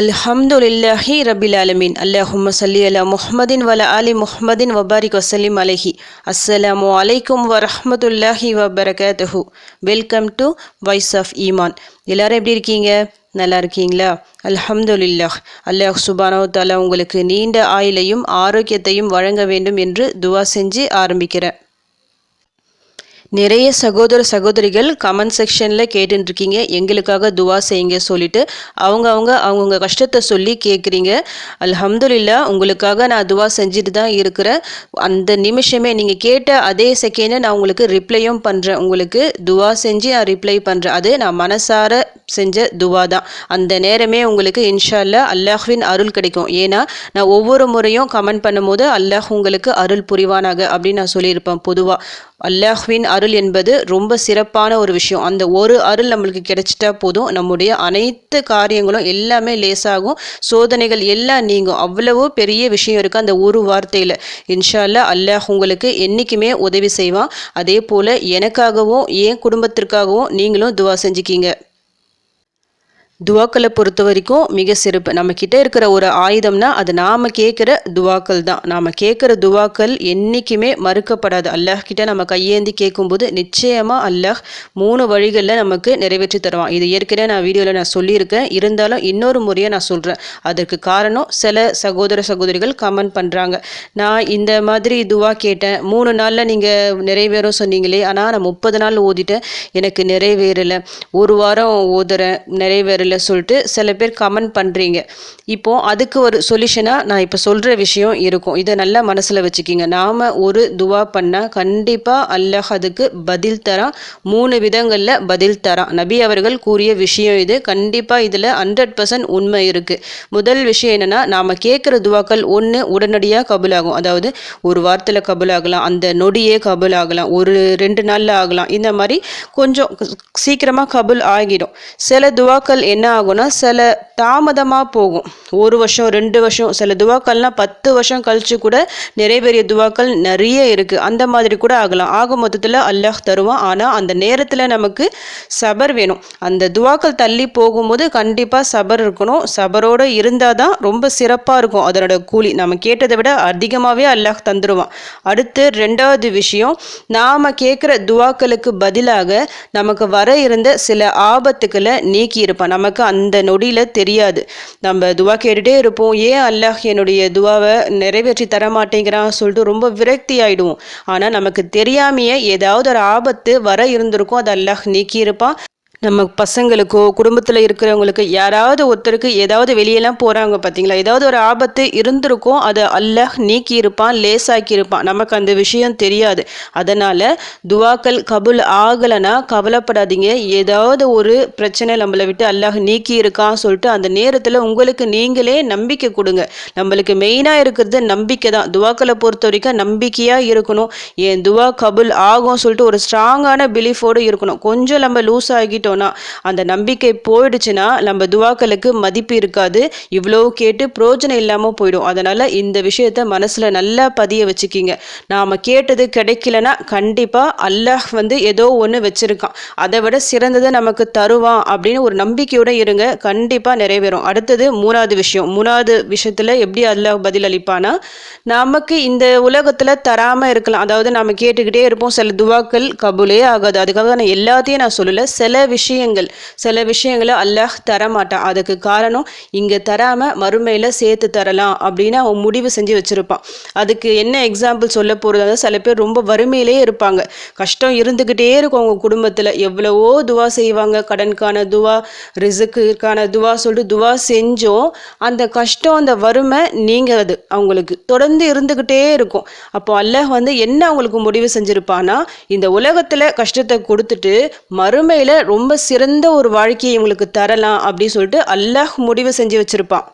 அல்ஹம்துலில்லாஹி ரபில் அலமின் அல்லாஹும் சல்லி அலா முஹம்மதின் வல அலி முஹமதின் வபாரிக் வசலிம் அலஹி. அஸ்ஸலாமு அலைக்கும் வரஹமதுல்லாஹி வபரகாத்துஹு. வெல்கம் டு வாய்ஸ் ஆஃப் ஈமான். எல்லாரும் எப்படி இருக்கீங்க? நல்லா இருக்கீங்களா? அல்ஹம்துலில்லாஹ். அல்லாஹ் சுபானோ தாலா உங்களுக்கு நீண்ட ஆயுளையும் ஆரோக்கியத்தையும் வழங்க வேண்டும் என்று துவா செஞ்சு ஆரம்பிக்கிறேன். நிறைய சகோதர சகோதரிகள் கமெண்ட் செக்ஷனில் கேட்டுருக்கீங்க எங்களுக்காக துவா செய்யுங்க சொல்லிட்டு அவங்க அவங்க அவங்கவுங்க கஷ்டத்தை சொல்லி கேட்குறீங்க அல்ஹம்துலில்லா உங்களுக்காக நான் துவா செஞ்சுட்டு தான் இருக்கிறேன். அந்த நிமிஷமே நீங்கள் கேட்ட அதே செகண்டை நான் உங்களுக்கு ரிப்ளையும் பண்ணுறேன் உங்களுக்கு துவா செஞ்சு நான் ரிப்ளை பண்ணுறேன் அது நான் மனசார செஞ்ச துவா தான். அந்த நேரமே உங்களுக்கு இன்ஷால்லா அல்லாஹ்வின் அருள் கிடைக்கும். ஏன்னா நான் ஒவ்வொரு முறையும் கமெண்ட் பண்ணும்போது அல்லாஹ் உங்களுக்கு அருள் புரிவானாக அப்படின்னு நான் சொல்லியிருப்பேன் பொதுவாக அல்லாஹ்வின் அருள் என்பது ரொம்ப சிறப்பான ஒரு விஷயம். அந்த ஒரு அருள் நம்மளுக்கு கிடைச்சிட்டா போதும். நம்முடைய அனைத்து காரியங்களும் எல்லாமே லேசாகும். சோதனைகள் எல்லாம் நீங்கும். அவ்வளவோ பெரிய விஷயம் இருக்குது அந்த ஒரு வார்த்தையில். இன்ஷால்லா அல்லாஹ் உங்களுக்கு என்றைக்குமே உதவி செய்வான். அதே போல் எனக்காகவும் என் குடும்பத்திற்காகவும் நீங்களும் துவா செஞ்சுக்கிங்க. துவாக்களை பொறுத்த வரைக்கும் மிக சிறப்பு. நம்ம கிட்ட இருக்கிற ஒரு ஆயுதம்னா அது நாம கேட்குற துவாக்கள் தான். நாம கேட்குற துவாக்கள் என்றைக்குமே மறுக்கப்படாது. அல்லாஹ் கிட்ட நம்ம கையேந்தி கேட்கும்போது நிச்சயமா அல்லாஹ் மூணு வழிகளில் நமக்கு நிறைவேற்றி தருவான். இது ஏற்கனவே நான் வீடியோவில் நான் சொல்லியிருக்கேன். இருந்தாலும் இன்னொரு முறையை நான் சொல்கிறேன் அதற்கு காரணம் சில சகோதர சகோதரிகள் கமெண்ட் பண்ணுறாங்க நான் இந்த மாதிரி துவா கேட்டேன். மூணு நாளில் நீங்கள் நிறைவேறும் சொன்னீங்களே. ஆனால் நான் முப்பது நாள் ஓதிட்டேன். எனக்கு நிறைவேறலை. ஒரு வாரம் ஓதுறேன். நிறைவேற சொல்லிட்டு சில பேர் கமெண்ட் பண்ணுறீங்க இப்போது அதுக்கு ஒரு சொல்யூஷனாக நான் இப்போ சொல்கிற விஷயம் இருக்கும். இதை நல்லா மனசில் வச்சுக்கிங்க. நாம் ஒரு துவா பண்ணால் கண்டிப்பாக அல்லாஹ் அதுக்கு பதில் தரான். மூணு விதங்களில் பதில் தரான். நபி அவர்கள் கூறிய விஷயம் இது. கண்டிப்பாக இதில் ஹண்ட்ரட் பர்சன்ட் உண்மை இருக்குது முதல் விஷயம் என்னென்னா நாம் கேட்குற துவாக்கள் ஒன்று உடனடியாக கபுலாகும். அதாவது ஒரு வாரத்தில் கபுலாகலாம் அந்த நொடியே கபுலாகலாம் ஒரு ரெண்டு நாளில் ஆகலாம். இந்த மாதிரி கொஞ்சம் சீக்கிரமாக கபுல் ஆகிடும். சில துவாக்கள் என்ன ஆகும்னா சில தாமதமாக போகும். ஒரு வருஷம் ரெண்டு வருஷம் சில துவாக்கள்லாம் பத்து வருஷம் கழிச்சு கூட நிறைவேறிய துவாக்கள் நிறைய இருக்குது அந்த மாதிரி கூட ஆகலாம். ஆக மொத்தத்தில் அல்லாஹ் தருவான். ஆனால் அந்த நேரத்தில் நமக்கு சபர் வேணும். அந்த துவாக்கள் தள்ளி போகும்போது கண்டிப்பாக சபர் இருக்கணும். சபரோடு இருந்தால் தான் ரொம்ப சிறப்பாக இருக்கும் அதனோட கூலி. நம்ம கேட்டதை விட அதிகமாகவே அல்லாஹ் தந்துடுவான் அடுத்து ரெண்டாவது விஷயம் நாம் கேட்குற துவாக்களுக்கு பதிலாக நமக்கு வர இருந்த சில ஆபத்துக்களை நீக்கி இருப்பான். நம்ம நமக்கு அந்த நொடியில் தெரியாது. நம்ம துவா கேட்டுகிட்டே இருப்போம். ஏன் அல்லாஹ் என்னுடைய துவாவை நிறைவேற்றி தர மாட்டேங்கிறான் சொல்லிட்டு ரொம்ப விரக்தி ஆகிடுவோம் ஆனால் நமக்கு தெரியாமையே ஏதாவது ஒரு ஆபத்து வர இருந்திருக்கும். அது அல்லாஹ் நீக்கியிருப்பான். நம்ம பசங்களுக்கோ குடும்பத்தில் இருக்கிறவங்களுக்கு யாராவது ஒருத்தருக்கு ஏதாவது வெளியெல்லாம் போகிறாங்க பார்த்தீங்களா ஏதாவது ஒரு ஆபத்து இருந்திருக்கும் அதை அல்லாஹ் நீக்கி இருப்பான் லேசாக்கி இருப்பான் நமக்கு அந்த விஷயம் தெரியாது. அதனால் துவாக்கள் கபுல் ஆகலைன்னா கவலைப்படாதீங்க. ஏதாவது ஒரு பிரச்சனை நம்மளை விட்டு அல்லாஹ் நீக்கி இருக்கான்னு சொல்லிட்டு அந்த நேரத்தில் உங்களுக்கு நீங்களே நம்பிக்கை கொடுங்க. நம்மளுக்கு மெயினாக இருக்கிறது நம்பிக்கை தான். துவாக்களை பொறுத்த வரைக்கும் நம்பிக்கையாக இருக்கணும். என் துவா கபுல் ஆகும் சொல்லிட்டு ஒரு ஸ்ட்ராங்கான பிலீஃபோடு இருக்கணும். கொஞ்சம் நம்ம லூஸ் ஆகிட்டு பண்ணிட்டோன்னா அந்த நம்பிக்கை போயிடுச்சுன்னா நம்ம துவாக்களுக்கு மதிப்பு இருக்காது. இவ்வளோ கேட்டு பிரோஜனம் இல்லாமல் போயிடும். அதனால் இந்த விஷயத்த மனசில் நல்லா பதிய வச்சுக்கிங்க. நாம் கேட்டது கிடைக்கலனா கண்டிப்பாக அல்லாஹ் வந்து ஏதோ ஒன்று வச்சுருக்கான். அதை விட சிறந்ததை நமக்கு தருவான் அப்படின்னு ஒரு நம்பிக்கையோடு இருங்க. கண்டிப்பாக நிறைவேறும். அடுத்தது மூணாவது விஷயம். மூணாவது விஷயத்தில் எப்படி அல்லாஹ் பதில் அளிப்பானா நமக்கு இந்த உலகத்தில் தராமல் இருக்கலாம். அதாவது நம்ம கேட்டுக்கிட்டே இருப்போம் சில துவாக்கள் கபுலே ஆகாது. அதுக்காக நான் எல்லாத்தையும் நான் சொல்லலை. சில விஷயங்கள் சில விஷயங்களை அல்லாஹ் தரமாட்டான். அதுக்கு காரணம் இங்கே தராமல் மறுமையில் சேர்த்து தரலாம் அப்படின்னு அவன் முடிவு செஞ்சு வச்சுருப்பான். அதுக்கு என்ன எக்ஸாம்பிள் சொல்ல போகிறது சில பேர் ரொம்ப வறுமையிலே இருப்பாங்க. கஷ்டம் இருந்துக்கிட்டே இருக்கும் அவங்க குடும்பத்தில். எவ்வளவோ துவா செய்வாங்க. கடனுக்கான துவா ரிசுக்குக்கான துவா சொல்லிட்டு துவா செஞ்சோம். அந்த கஷ்டம் அந்த வறுமை நீங்காது. அவங்களுக்கு தொடர்ந்து இருந்துக்கிட்டே இருக்கும். அப்போ அல்லாஹ் வந்து என்ன அவங்களுக்கு முடிவு செஞ்சுருப்பானா இந்த உலகத்தில் கஷ்டத்தை கொடுத்துட்டு மறுமையில் ரொம்ப ரொம்ப சிறந்த ஒரு வாழ்க்கையை இவங்களுக்கு தரலாம் அப்படின்னு சொல்லிட்டு அல்லாஹ் முடிவு செஞ்சு வச்சுருப்பான்.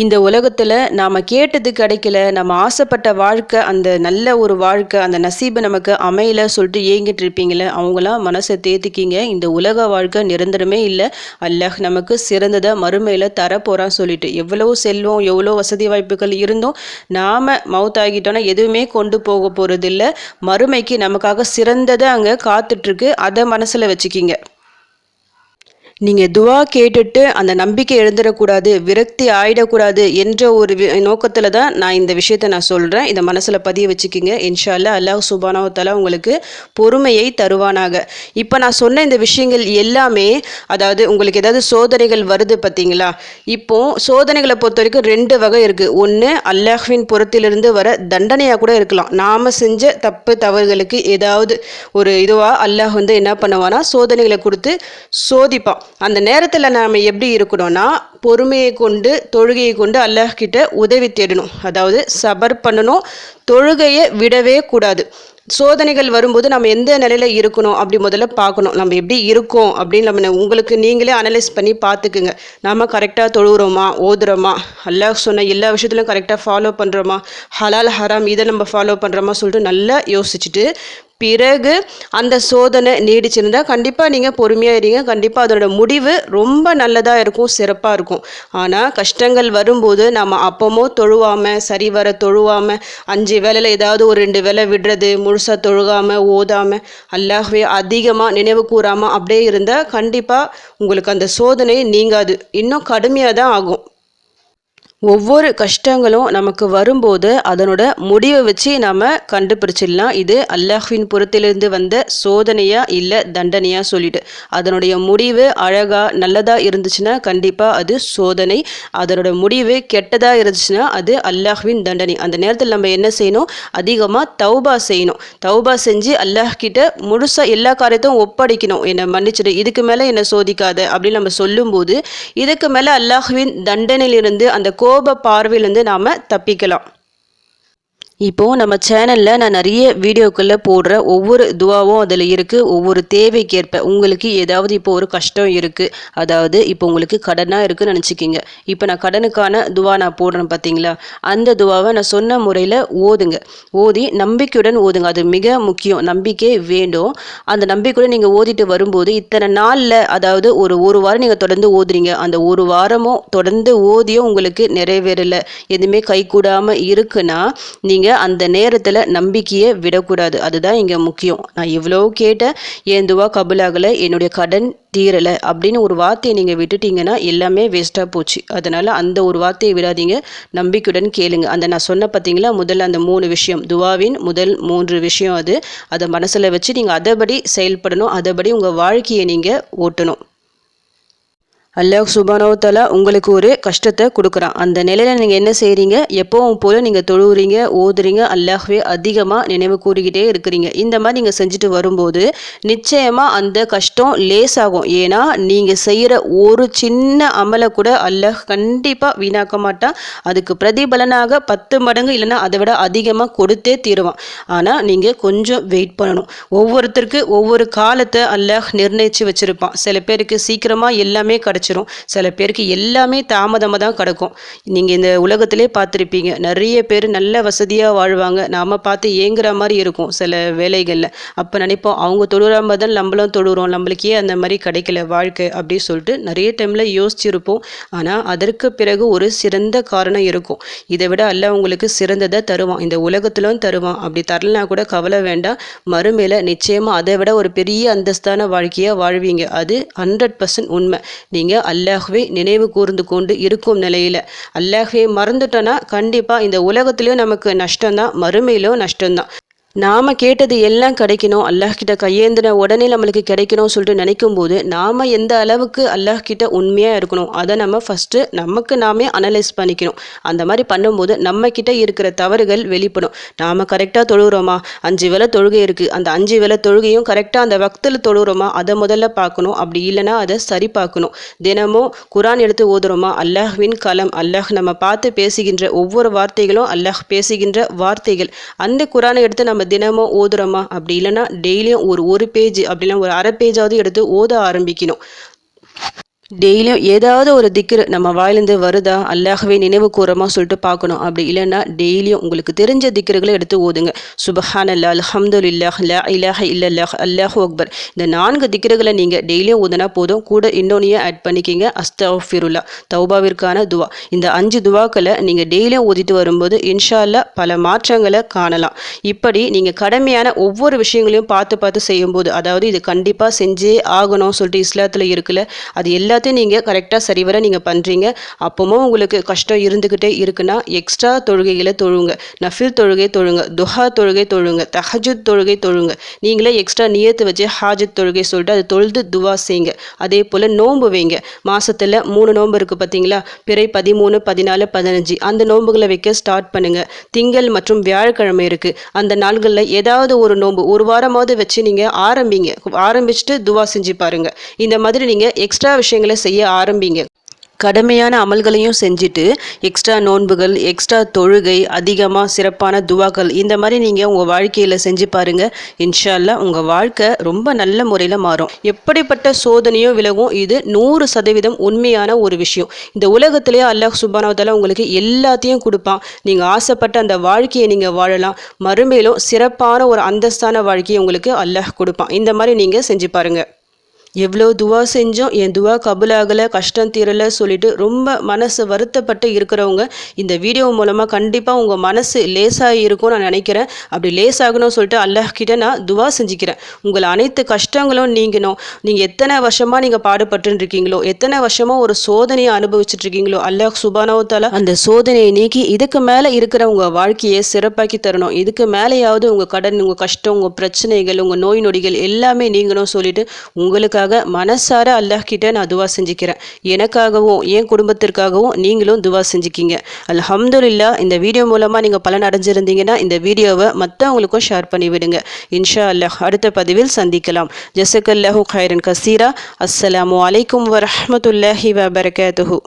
இந்த உலகத்தில் நாம் கேட்டது கிடைக்கல நம்ம ஆசைப்பட்ட வாழ்க்கை அந்த நல்ல ஒரு வாழ்க்கை அந்த நசீபை நமக்கு அமையல சொல்லிட்டு ஏங்கிட்டு இருப்பீங்களே அவங்களாம் மனசை தேத்திக்கிங்க. இந்த உலக வாழ்க்கை நிரந்தரமே இல்லை. அல்லாஹ் நமக்கு சிறந்ததை மறுமையில் தரப்போகிறான்னு சொல்லிட்டு. எவ்வளோ செல்வம் எவ்வளோ வசதி வாய்ப்புகள் இருந்தும் நாம் மவுத் ஆகிட்டோன்னா எதுவுமே கொண்டு போக போகிறதில்ல மறுமைக்கு நமக்காக சிறந்ததை அங்கே காத்துட்ருக்கு அதை மனசில் வச்சுக்கிங்க. நீங்கள் துவா கேட்டுட்டு அந்த நம்பிக்கை எழுந்துடக்கூடாது விரக்தி ஆயிடக்கூடாது என்ற ஒரு நோக்கத்தில் தான் நான் இந்த விஷயத்தை நான் சொல்கிறேன் இதை மனசில் பதிய வச்சுக்கிங்க. இன்ஷால்லா அல்லாஹ் சுபானாவத்தாலா உங்களுக்கு பொறுமையை தருவானாக. இப்போ நான் சொன்ன இந்த விஷயங்கள் எல்லாமே அதாவது உங்களுக்கு ஏதாவது சோதனைகள் வருது பார்த்தீங்களா இப்போ சோதனைகளை பொறுத்த வரைக்கும் ரெண்டு வகை இருக்குது ஒன்று அல்லாஹ்வின் புறத்திலிருந்து வர தண்டனையாக கூட இருக்கலாம். நாம் செஞ்ச தப்பு தவறுகளுக்கு ஏதாவது ஒரு இதுவாக அல்லாஹ் வந்து என்ன பண்ணுவானா சோதனைகளை கொடுத்து சோதிப்பான். அந்த நேரத்தில் நாம் எப்படி இருக்கணும்னா பொறுமையை கொண்டு தொழுகையை கொண்டு அல்லாஹ்கிட்ட உதவி தேடணும். அதாவது சபர் பண்ணணும் தொழுகையை விடவே கூடாது. சோதனைகள் வரும்போது நம்ம எந்த நிலையில் இருக்கணும் அப்படி முதல்ல பார்க்கணும். நம்ம எப்படி இருக்கோம் அப்படின்னு நம்ம உங்களுக்கு நீங்களே அனலைஸ் பண்ணி பார்த்துக்குங்க. நம்ம கரெக்டாக தொழுகிறோமா ஓதுறோமா? அல்லாஹ் சொன்ன எல்லா விஷயத்துலையும் கரெக்டாக ஃபாலோ பண்ணுறோமா ஹலால் ஹராம் இதை நம்ம ஃபாலோ பண்ணுறோமா சொல்லிட்டு நல்லா யோசிச்சுட்டு பிறகு அந்த சோதனை நீடிச்சிருந்தால் கண்டிப்பாக நீங்கள் பொறுமையாக இருங்க கண்டிப்பாக அதோட முடிவு ரொம்ப நல்லதாக இருக்கும் சிறப்பாக இருக்கும். ஆனால் கஷ்டங்கள் வரும்போது நம்ம அப்பமோ தொழுவாமல் சரி வர தொழுவாமல் அஞ்சு வேலையில் ஏதாவது ஒரு ரெண்டு வேலை விடுறது முழுசாக தொழுகாமல் ஓதாமல் அல்லாஹ்வே அதிகமாக நினைவு கூறாமல் அப்படியே இருந்தால் கண்டிப்பாக உங்களுக்கு அந்த சோதனை நீங்காது. இன்னும் கடுமையாக தான் ஆகும். ஒவ்வொரு கஷ்டங்களும் நமக்கு வரும்போது அதனோட முடிவை வச்சு நம்ம கண்டுபிடிச்சிடலாம். இது அல்லாஹ்வின் புறத்திலிருந்து வந்த சோதனையா இல்லை தண்டனையா சொல்லிட்டு. அதனுடைய முடிவு அழகா நல்லதா இருந்துச்சுன்னா கண்டிப்பாக அது சோதனை. அதனோட முடிவு கெட்டதா இருந்துச்சுன்னா அது அல்லாஹ்வின் தண்டனை. அந்த நேரத்தில் நம்ம என்ன செய்யணும்? அதிகமாக தௌபா செய்யணும். தௌபா செஞ்சு அல்லாஹ் கிட்ட முழுசாக எல்லா காரியத்தையும் ஒப்படைக்கணும். என்னை மன்னிச்சிடு இதுக்கு மேலே என்னை சோதிக்காத அப்படின்னு நம்ம சொல்லும்போது இதுக்கு மேலே அல்லாஹ்வின் தண்டனையிலிருந்து அந்த கோ கோப பார்வையிலேருந்து நாம் தப்பிக்கலாம். இப்போது நம்ம சேனலில் நான் நிறைய வீடியோக்களில் போடுற ஒவ்வொரு துவாவும் அதில் இருக்குது ஒவ்வொரு தேவைக்கேற்ப உங்களுக்கு ஏதாவது இப்போ ஒரு கஷ்டம் இருக்குது அதாவது இப்போ உங்களுக்கு கடனாக இருக்குதுன்னு நினச்சிக்கிங்க. இப்போ நான் கடனுக்கான துவா நான் போடுறேன் பார்த்தீங்களா அந்த துவாவை நான் சொன்ன முறையில் ஓதுங்க. ஓதி நம்பிக்கையுடன் ஓதுங்க. அது மிக முக்கியம். நம்பிக்கை வேண்டும். அந்த நம்பிக்கையுடன் நீங்கள் ஓதிட்டு வரும்போது இத்தனை நாளில் அதாவது ஒரு ஒரு வாரம் நீங்கள் தொடர்ந்து ஓதுறீங்க. அந்த ஒரு வாரமும் தொடர்ந்து ஓதியும் உங்களுக்கு நிறைவேறலை. எதுவுமே கைகூடாமல் இருக்குன்னா நீங்கள் நீங்கள் அந்த நேரத்தில் நம்பிக்கையை விடக்கூடாது. அதுதான் இங்கே முக்கியம். நான் இவ்வளோ கேட்டேன் ஏன் துவா கபுலாகலை? என்னுடைய கடன் தீரலை. அப்படின்னு ஒரு வார்த்தையை நீங்கள் விட்டுட்டீங்கன்னா எல்லாமே வேஸ்ட்டாக போச்சு. அதனால் அந்த ஒரு வார்த்தையை விடாதீங்க. நம்பிக்கையுடன் கேளுங்க. அந்த நான் சொன்ன பார்த்தீங்களா முதல்ல அந்த மூணு விஷயம். துவாவின் முதல் மூன்று விஷயம் அது. அதை மனசில் வச்சு நீங்கள் அதைபடி செயல்படணும். அதைபடி உங்கள் வாழ்க்கையை நீங்கள் ஓட்டணும். அல்லாஹ் சுபானோத்தலா உங்களுக்கு ஒரு கஷ்டத்தை கொடுக்குறான். அந்த நிலையில் நீங்கள் என்ன செய்கிறீங்க எப்போவும் போல் நீங்கள் தொழுவுறீங்க ஓதுறீங்க அல்லாஹ்வே அதிகமாக நினைவு கூறிக்கிட்டே இருக்கிறீங்க. இந்த மாதிரி நீங்கள் செஞ்சுட்டு வரும்போது நிச்சயமாக அந்த கஷ்டம் லேசாகும் ஏன்னா நீங்கள் செய்கிற ஒரு சின்ன அமலை கூட அல்லாஹ் கண்டிப்பாக வீணாக்க மாட்டான். அதுக்கு பிரதிபலனாக பத்து மடங்கு இல்லைன்னா அதை விட அதிகமாக கொடுத்தே தீருவான். ஆனால் நீங்கள் கொஞ்சம் வெயிட் பண்ணணும். ஒவ்வொருத்தருக்கு ஒவ்வொரு காலத்தை அல்லாஹ் நிர்ணயித்து வச்சுருப்பான். சில பேருக்கு சீக்கிரமாக எல்லாமே கிடச்சி கிடச்சிரும் சில பேருக்கு எல்லாமே தாமதமாக தான் கிடக்கும். நீங்கள் இந்த உலகத்திலே பார்த்துருப்பீங்க. நிறைய பேர் நல்ல வசதியாக வாழ்வாங்க. நாம் பார்த்து ஏங்குற மாதிரி இருக்கும் சில வேலைகளில். அப்போ நினைப்போம் அவங்க தொழுற மாதிரி தான் நம்மளும் தொழுகிறோம் நம்மளுக்கே அந்த மாதிரி கிடைக்கல வாழ்க்கை அப்படின்னு சொல்லிட்டு நிறைய டைமில் யோசிச்சிருப்போம். ஆனால் அதற்கு பிறகு ஒரு சிறந்த காரணம் இருக்கும். இதை விட அல்ல உங்களுக்கு சிறந்ததை தருவான். இந்த உலகத்திலும் தருவான். அப்படி தரலனா கூட கவலை வேண்டாம். மறுமையில் நிச்சயமாக அதை விட ஒரு பெரிய அந்தஸ்தான வாழ்க்கையாக வாழ்வீங்க. அது ஹண்ட்ரட் பர்சன்ட் உண்மை. நீங்கள் அல்லாஹ்வே நினைவு கூர்ந்து கொண்டு இருக்கும் நிலையில். அல்லாஹ்வே மறந்துட்டோன்னா கண்டிப்பாக இந்த உலகத்துலேயும் நமக்கு நஷ்டம்தான் மறுமையிலும் நஷ்டம்தான். நாம் கேட்டது எல்லாம் கிடைக்கணும். அல்லாஹ் கிட்ட கையேந்தின உடனே நம்மளுக்கு கிடைக்கணும்னு சொல்லிட்டு நினைக்கும் போது நாம் எந்த அளவுக்கு அல்லாஹ் கிட்ட உண்மையாக இருக்கணும்? அதை நம்ம ஃபஸ்ட்டு நமக்கு நாமே அனலைஸ் பண்ணிக்கணும். அந்த மாதிரி பண்ணும்போது நம்ம கிட்ட இருக்கிற தவறுகள் வெளிப்படும். நாம் கரெக்டாக தொழுகிறோமா? அஞ்சு வேலை தொழுகை இருக்குது அந்த அஞ்சு வேலை தொழுகையும் கரெக்டாக அந்த வக்தில் தொழுகிறோமா? அதை முதல்ல பார்க்கணும். அப்படி இல்லைன்னா அதை சரி பார்க்கணும். தினமும் குரான் எடுத்து ஓதுறோமா? அல்லாஹ்வின் கலம் அல்லாஹ் நம்ம பார்த்து பேசுகின்ற ஒவ்வொரு வார்த்தைகளும் அல்லாஹ் பேசுகின்ற வார்த்தைகள். அந்த குரானை எடுத்து நம்ம நம்ம தினமும் ஓதுறோமா? அப்படி இல்லைன்னா டெய்லியும் ஒரு ஒரு பேஜ் அப்படிலாம் ஒரு அரை பேஜாவது எடுத்து ஓத ஆரம்பிக்கணும். டெய்லியும் ஏதாவது ஒரு திக்ரு நம்ம வாயிலேருந்து வருதா? அல்லாகவே நினைவு கூறமா சொல்லிட்டு பார்க்கணும். அப்படி இல்லைன்னா டெய்லியும் உங்களுக்கு தெரிஞ்ச திக்ருகளை எடுத்து ஓதுங்க. சுபஹான் அல்லா அல்ஹம்துலில்லாஹ் லா இலாஹ இல்லல்லாஹ் அல்லாஹு அக்பர். இந்த நான்கு திக்ருகளை நீங்கள் டெய்லியும் ஓதுனா போதும். கூட இன்னொன்னையும் ஆட் பண்ணிக்கிங்க. அஸ்தஃபிருல்லா தௌபாவிற்கான துவா. இந்த அஞ்சு துவாக்களை நீங்கள் டெய்லியும் ஓதிட்டு வரும்போது இன்ஷா பல மாற்றங்களை காணலாம். இப்படி நீங்கள் கடமையான ஒவ்வொரு விஷயங்களையும் பார்த்து பார்த்து செய்யும்போது அதாவது இது கண்டிப்பாக செஞ்சே ஆகணும் சொல்லிட்டு இஸ்லாத்தில் இருக்குல்ல அது எல்லா எல்லாத்தையும் நீங்கள் கரெக்டாக சரிவர நீங்கள் பண்ணுறீங்க அப்போவும் உங்களுக்கு கஷ்டம் இருந்துக்கிட்டே இருக்குன்னா எக்ஸ்ட்ரா தொழுகைகளை தொழுங்க. நஃபில் தொழுகை தொழுங்க. துஹா தொழுகை தொழுங்க. தஹஜுத் தொழுகை தொழுங்க. நீங்களே எக்ஸ்ட்ரா நியத்து வச்சு ஹாஜத் தொழுகை சொல்லிட்டு அதை தொழுது துவா செய்யுங்க. அதே போல் நோன்பு வைங்க. மாதத்தில் மூணு நோன்பு இருக்குது பார்த்தீங்களா பிறை பதிமூணு பதினாலு பதினஞ்சு. அந்த நோன்புகளை வைக்க ஸ்டார்ட் பண்ணுங்கள் திங்கள் மற்றும் வியாழக்கிழமை இருக்குது அந்த நாள்களில் ஏதாவது ஒரு நோன்பு ஒரு வாரமாவது வச்சு நீங்கள் ஆரம்பிங்க. ஆரம்பிச்சுட்டு துவா செஞ்சு பாருங்கள் இந்த மாதிரி நீங்கள் எக்ஸ்ட்ரா விஷயங்கள் செய்ய ஆரம்பிங்க. கடமையான அமல்களையும் செஞ்சுட்டு எக்ஸ்ட்ரா நோன்புகள் எக்ஸ்ட்ரா தொழுகை அதிகமாக சிறப்பான துவாக்கள் இந்த மாதிரி நீங்கள் உங்கள் வாழ்க்கையில் செஞ்சு பாருங்கள் இன்ஷா உங்கள் வாழ்க்கை ரொம்ப நல்ல முறையில் மாறும். எப்படிப்பட்ட சோதனையோ விலகும் இது நூறு சதவீதம் உண்மையான ஒரு விஷயம். இந்த உலகத்திலேயே அல்லாஹ் சுபானவத்தால உங்களுக்கு எல்லாத்தையும் கொடுப்பான். நீங்கள் ஆசைப்பட்ட அந்த வாழ்க்கையை நீங்கள் வாழலாம். மறுமையிலும் சிறப்பான ஒரு அந்தஸ்தான வாழ்க்கையை உங்களுக்கு அல்லாஹ் கொடுப்பான். இந்த மாதிரி நீங்கள் செஞ்சு பாருங்கள் எவ்வளோ துவா செஞ்சோம் என் துவா கபுலாகலை கஷ்டம் தீரலை சொல்லிட்டு ரொம்ப மனசு வருத்தப்பட்டு இருக்கிறவங்க இந்த வீடியோ மூலமாக கண்டிப்பாக உங்கள் மனசு லேசாக இருக்கும்னு நான் நினைக்கிறேன். அப்படி லேசாகணும்னு சொல்லிட்டு அல்லாஹ்கிட்ட நான் துவா செஞ்சுக்கிறேன். உங்கள் அனைத்து கஷ்டங்களும் நீங்கணும். நீங்கள் எத்தனை வருஷமாக நீங்கள் பாடுபட்டு இருக்கீங்களோ எத்தனை வருஷமாக ஒரு சோதனையை அனுபவிச்சுட்டு இருக்கீங்களோ அல்லாஹ் சுபானவத்தால அந்த சோதனையை நீக்கி இதுக்கு மேலே இருக்கிற உங்கள் வாழ்க்கையை சிறப்பாக்கி தரணும். இதுக்கு மேலேயாவது உங்கள் கடன் உங்கள் கஷ்டம் உங்கள் பிரச்சனைகள் உங்கள் நோய் நொடிகள் எல்லாமே நீங்கணும் சொல்லிட்டு உங்களுக்காக எனக்காக மனசார அல்லாஹ்கிட்ட நான் துவா செஞ்சுக்கிறேன். எனக்காகவும் என் குடும்பத்திற்காகவும் நீங்களும் துவா செஞ்சுக்கிங்க. அல்ஹம்துலில்லா இந்த வீடியோ மூலமாக நீங்கள் பலன் அடைஞ்சிருந்தீங்கன்னா இந்த வீடியோவை மற்றவங்களுக்கும் ஷேர் பண்ணி விடுங்க இன்ஷா அல்லாஹ் அடுத்த பதிவில் சந்திக்கலாம். ஜசக்கல்லாஹூ ஹைரன் கசீரா. அஸ்ஸலாமு அலைக்கும் வரமத்துல்லாஹி வபரகாத்துஹூ.